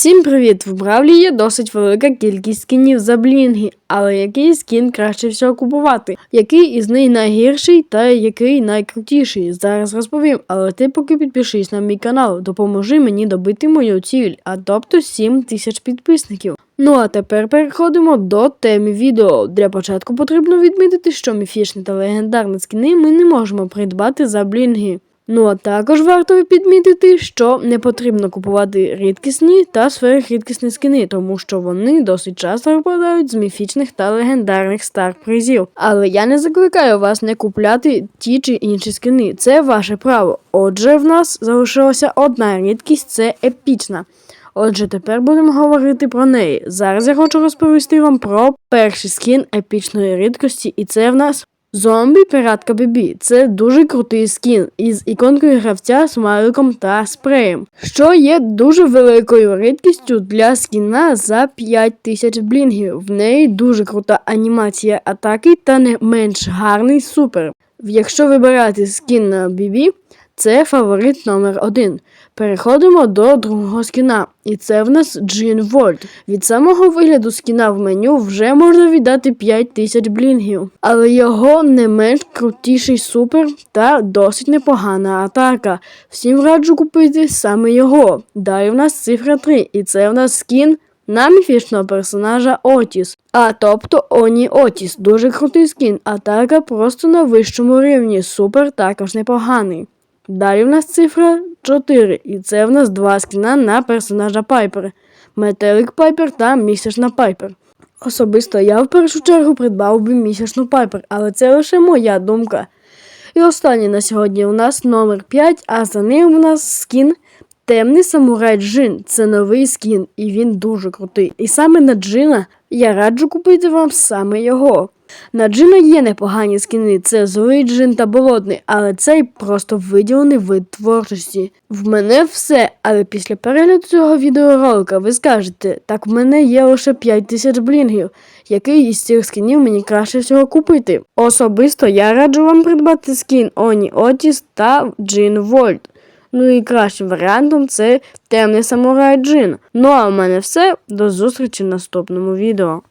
Всім привіт! В Бравлі є досить велика кількість скінів за блінги, але який скін краще всього купувати? Який із них найгірший та який найкрутіший? Зараз розповім, але ти поки підпишись на мій канал, допоможи мені добити мою ціль, а тобто 7 тисяч підписників. Ну а тепер переходимо до теми відео. Для початку потрібно відмітити, що міфічні та легендарні скіни ми не можемо придбати за блінги. Ну а також варто підмітити, що не потрібно купувати рідкісні та сверхрідкісні скини, тому що вони досить часто випадають з міфічних та легендарних стар призів. Але я не закликаю вас не купляти ті чи інші скини. Це ваше право. Отже, в нас залишилася одна рідкість це епічна. Отже, тепер будемо говорити про неї. Зараз я хочу розповісти вам про перший скін епічної рідкості, і це в нас Зомбі Піратка Бібі це дуже крутий скін із іконкою гравця, смайликом та спреєм, що є дуже великою рідкістю для скіна за 5000 блінгів. В неї дуже крута анімація атаки та не менш гарний супер. Якщо вибирати скін на Бібі, це фаворит номер один. Переходимо до другого скіна, і це в нас Джин Вольт. Від самого вигляду скіна в меню вже можна віддати 5000 блінгів, але його не менш крутіший супер та досить непогана атака. Всім раджу купити саме його. Далі в нас цифра 3, і це в нас скін. На міфічного персонажа Отіс. А тобто Оні Отіс. Дуже крутий скін. Атака просто на вищому рівні. Супер також непоганий. Далі в нас цифра 4, і це в нас два скіна на персонажа Пайпер. Метелик Пайпер та місячна Пайпер. Особисто я в першу чергу придбав би місячну Пайпер, але це лише моя думка. І останній на сьогодні у нас номер 5, а за ним у нас скін Темний самурай Джин. Це новий скін, і він дуже крутий. І саме на Джина я раджу купити вам саме його. На Джина є непогані скіни, це злий джин та болотний, але цей просто виділений вид творчості. В мене все, але після перегляду цього відеоролика ви скажете, так в мене є лише 5 тисяч блінгів, який із цих скінів мені краще всього купити. Особисто я раджу вам придбати скін Оні Отіс та Джин Вольт. Ну і кращим варіантом це темний самурай Джин. Ну а в мене все. До зустрічі в наступному відео.